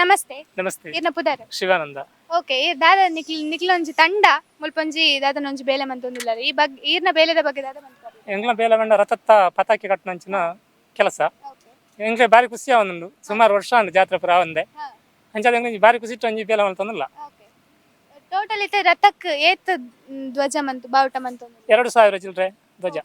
ನಮಸ್ತೆ. ನಮಸ್ತೆ. ಇರ್ನ ಪುದಾರ ಶಿವಾನಂದ. ಓಕೆ ದಾದ ನಿಕ್ಲ್ ನಿಕ್ಲೊಂಜಿ ತಂಡ ಮುಲ್ಪೊಂಜಿ ದಾದನೊಂಜಿ ಬೇಲೆ ಮಂತೊಂದುಲ್ಲಾರ ಈ ಬಗ್ಗೆ ಈರ್ನ ಬೇಲೆದ ಬಗ್ಗೆ ದಾದ ಎಂಗ್ಲ ಬೇಲವೆಂಡ ರಥತ್ತ ಪತಾಕಿ ಕಟ್ಟನಂಚಿನ ಕೆಲಸ. ಎಂಗ್ಲ ಬಾರಿ ಖುಷಿ ಅವನೊಂದು ಸುಮಾರು ವರ್ಷ ಉಂಡು ಜಾತ್ರೆ ಪುರ ಒಂದೇ ಹಾ. ಅಂಚಾದ ಎಂಗ್ಲ ಬಾರಿ ಖುಷಿ ಇಟ್ಟು ಒಂಜಿ ಬೇಲ ಅಂತಂದಿಲ್ಲ ಟೋಟಲ್ ಇತ್ತೆ ರಥಕ್ ಏತ್ ಧ್ವಜ ಮಂತು ಬಾವುಟ ಮಂತು ಎರಡು ಸಾವಿರ ಚಿಲ್ಲರೆ ಧ್ವಜ.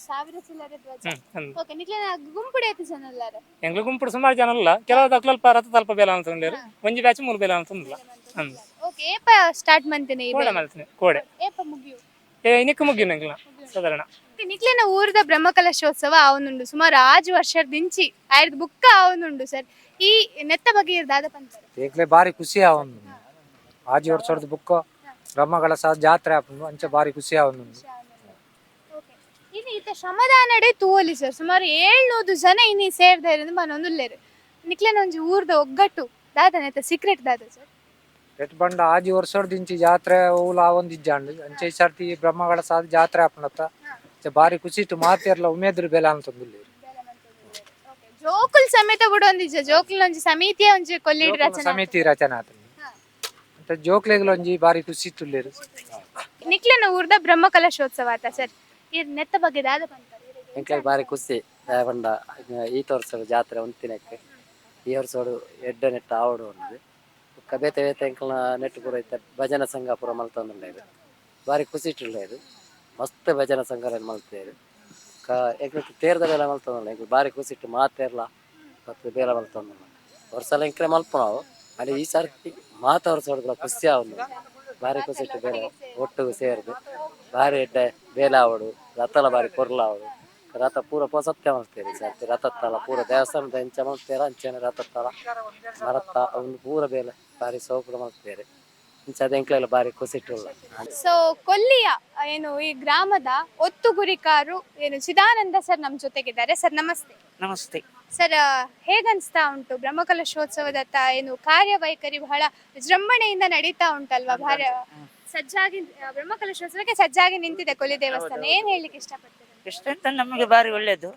ಸಾವಿರ ಚಿಲ್ಲರೆ ಧ್ವಜ. ಹ್ಮ್ ಹ್ಮ್. ಓಕೆ ನಿಕ್ಲಿನ ಗುಂಪುಡು ಏತ್ ಜನ ಅಲ್ಲಾರ ಎಂಗ್ಲ ಗುಂಪುಡು ಸುಮಾರು ಜನ ಇಲ್ಲ ಕೆಲವು ಅಲ್ಪ ರಥ ತಲ್ಪ ಬೇಲ ಅಂತಂದಿರು ಒಂಜಿ ಬ್ಯಾಚ್ ಮೂರು ಬೇಲ ಅಂತಂದಿಲ್ಲ ಹ್ಮ್. ಓಕೆ ಏಪ ಸ್ಟಾರ್ಟ್ ಮಂತಿನ ಈ ಕೋಡೆ ಬೇಲೆ? ಮಾಡ್ತೀನಿ ಕೋಡೆ. ಏಪ ಮುಗಿಯು. ಏ ನಿಕ್ಕು ಮುಗಿನ ಎಂಗ್ಲ ಸಾಧಾರಣ. ನಿಕ್ಲಿನ ಊರದ ಬ್ರಹ್ಮಕಲಶೋತ್ಸವ ಅವನುಂಡು ಸುಮಾರು ಆಜು ವರ್ಷದಿಂಚಿ ಆಯ್ರದ್ ಬುಕ್ಕ ಅವನುಂಡು ಸರ್. ಈ ನೆತ್ತ ಬಗ್ಗೆ ದಾದ ಪಂತಾರೆ ಏಕ್ಲೆ ಬಾರಿ ಖುಷಿ ಆವೊಂದು ಆಜಿ ವರ್ಷದ ಬುಕ್ಕ ಬ್ರಹ್ಮಗಳ ಸಹ ಜಾತ್ರೆ ಆಪುಂಡು. ಅಂಚೆ ಬಾರಿ ಖುಷಿ ಆವೊಂದು ಇನ್ನು ಈತ ಶ್ರಮದಾನಡೆ ತೂವಲಿ ಸರ್. ಸುಮಾರು ಏಳ್ನೂರು ಜನ ಇನ್ನು ಸೇರ್ದೆ ಇರೋದು ಮನೊಂದುಲ್ಲೇರು. ನಿಕ್ಲೆನ ಒಂಜಿ ಊರ್ದ ಒಗ್ಗಟ್ಟು ದಾದನ ಆಯ್ತಾ ಸೀಕ್ರೆಟ್ ದಾದ ಸರ್. ಎಟ್ ಬಂಡ ಆಜಿ ವರ್ಷದ ದಿಂಚಿ ಜಾತ್ರೆ ಊಲ ಆವೊಂದು ಇಜ್ಜಾಂಡು ಅಂಚೆ ಈ ಸರ್ತಿ ಬ್ರಹ್ಮಗಳ ಸಹ ಜಾತ್ರೆ ಆಪಣತ್ತ. ಬಾರಿ ಖುಷಿ ಇಟ್ಟು ಮಾತೆರ್ಲ ಉಮೇದ್ರು ಬೆಲ ಅಂತಂದುಲ್ಲೇರು ಜೋಕುಲ್ ಸಮೇತ ಬಿಡು ಒಂದಿಜ ಜೋಕುಲ್ ಒಂಜಿ ಸಮಿತಿಯ ಒಂಜಿ ಕೊಲ್ಲಿಡ್ ರಚನೆ ಸಮಿತಿ ರಚನೆ ಆತನ ಅಂತ ಜೋಕ್ಲೆಗ್ಲ ಒಂಜಿ ಬಾರಿ ಖುಷಿ ಇಟ್ಟುಲ್ಲೇರು ನಿಕ್ಲೆನ ಊರ್ದ ಬ್ರಹ್ಮಕಲಶೋತ್ಸವ ಆತ ಸರ್. ನೆತ್ತ ಬಗ್ಗೆ ಎಂಕ್ಲೆಗ್ ಬಾರಿ ಖುಷಿ ಪಂಡ ಈ ತೋರ್ಸೋಡು ಜಾತ್ರೆ ಒಂತಿನಕ್ಕೆ ಈ ವರ್ಷೋಡು ಎಡ್ಡ ನೆಟ್ಟ ಆವಡು ಒಂದು. ಬೇತೆ ಬೇತೆ ಎಂಕ್ಲ ನೆಟ್ಟು ಪೂರ ಇತ್ತ ಭಜನ ಸಂಘ ಪೂರ ಮಲ್ತೊಂದುಂಡೇರು ಬಾರಿ ಖುಷಿ ಇಟ್ಟುಳ್ಳೇರು ಮಸ್ತ್ ಭಜನ ಸಂಘ ಮಲ್ತೇರು ಕ, ಎಂಕಲ್ ತೇರ್ದ ಬೇಲ ಮಲ್ತೊಂದುಂಡ, ಎಂಕ್ಲ ಬಾರಿ ಖುಷಿ ಇಟ್ಟು ಮಾತೇರ್ಲ ಮತ್ತು ಬೇಲ ಮಲ್ತೊಂದುಂಡ. ವರ್ಷಲ್ಲ ಎಂಕ್ಲೆ ಮಲ್ಪ ನಾವು ಅಲ್ಲಿ ಈ ಸರ್ತಿ ಮಾತ ವರ್ಷೋಡು ಖುಷಿ ಆವೊಂದು ಬಾರಿ ಖುಷಿ ಇಟ್ಟು ಬೇರೆ ಒಟ್ಟು ಸೇರಿದು. ಬಾರಿ ಎಡ್ಡೆ ಬೇಲಾವಡು ರಥಲ ಬಾರಿ ಕೊರ್ಲಾವಡು. ರಥ ಪೂರ ಪೊಸತ್ಯ ಮಾಡ್ತೇವೆ ಸರ್ತಿ ರಥತ್ತಲ ಪೂರ ದೇವಸ್ಥಾನದ ಹೆಂಚ ಮಾಡ್ತೇರ ಅಂಚೆನ ರಥತ್ತಲ ಮರತ್ತ ಒಂದು ಪೂರ ಬೇಲೆ ಬಾರಿ ಸೌಕರ್ಯ ಮಾಡ್ತೇವೆ ಇಂಚದ ಎಂಕ್ಲೆಲ್ಲ ಬಾರಿ ಖುಷಿಟ್ಟುಲ್ಲ ಸೊ ಕೊಲ್ಲಿಯ ಏನು ಈ ಗ್ರಾಮದ ಒತ್ತು ಗುರಿಕಾರು ಏನು ಚಿದಾನಂದ ಸರ್ ನಮ್ಮ ಜೊತೆಗಿದ್ದಾರೆ. ಸರ್ ನಮಸ್ತೆ. ನಮಸ್ತೆ. ಸರ್ ಹೇಗನ್ಸ್ತಾ ಉಂಟು? ಬ್ರಹ್ಮಕಲಶೋತ್ಸವದತ್ತ ಏನು ಕಾರ್ಯವೈಖರಿ ಬಹಳ ವಿಜೃಂಭಣೆಯಿಂದ ನಡೀತಾ ಉಂಟಲ್ವಾ? ಭಾರ ಸಜ್ಜಾಗಿ ಬ್ರಹ್ಮಕಲಶೋತ್ಸವಕ್ಕೆ ಸಜ್ಜಾಗಿ ನಿಂತಿದೆ ಕೊಲಿ ದೇವಸ್ಥಾನ. ಏನ್ ಹೇಳಲಿಕ್ಕೆ ಇಷ್ಟಪಡ್ತೀರಾ? ಅಂತ ನಮಗೆ ಬಾರಿ ಒಳ್ಳೇದು.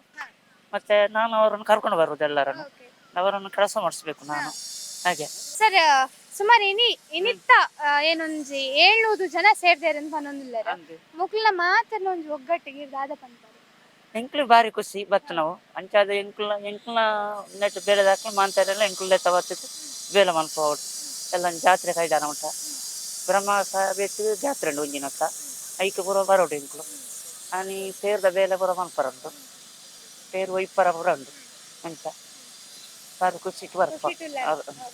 ಮತ್ತೆ ನಾನು ಅವರನ್ನು ಕರ್ಕೊಂಡು ಬರುವುದು ಎಲ್ಲರನ್ನು. ಅವರನ್ನು ಕೆಲಸ ಮಾಡಿಸ್ಬೇಕು ನಾನು. ಹಾಗೆ. ಸರ್ ಸುಮಾರು ಇನಿ ಇನಿತ್ತ ಏನೊಂದು ಏನೊಂಜಿ ಏಳ್ನೂರು ಜನ ಸೇರ್ದೇರ್ ಅಂತ ಅನ್ನೊಂದಿಲ್ಲರ ಅಂದು ಮಾತ್ರ ಒಂಜಿ ಒಗ್ಗಟ್ಟಿಗೆ ದಾದ ಪಂತಾರೆ ಎಂಕ್ಲು ಬಾರಿ ಖುಷಿ ಬತ್ತು ನಾವು. ಅಂಚಾದ ಎಂಕ್ಲ ಎಂಕ್ಲ ನೆಟ್ಟು ಬೇರೆ ದಾಖಲೆ ಮಾಂತಾರೆಲ್ಲ ಎಂಕ್ಲೇ ತವತ್ತಿತ್ತು ಬೇಲ ಅವಡು ಎಲ್ಲ ಜಾತ್ರೆ ಕೈದಾನ ಉಂಟ ಬ್ರಹ್ಮ ಬೇಕು ಜಾತ್ರೆ ಉಂಟು ಒಂಜಿನತ್ತ ಐಕೆ ಪೂರ ಬರೋಡು ಎಂಕ್ಲು ಆನಿ ಪೇರ್ದ ಬೇಲೆ ಪೂರ ಮಲ್ಪರಂಟು ಪೇರು ಒಯ್ಪರ ಪೂರ ಉಂಟು ಅಂಚ ಬಾರಿ ಖುಷಿ ಬರ್ಪ ಖುಷಿಟುಲ್ಲ. ಹೌದು.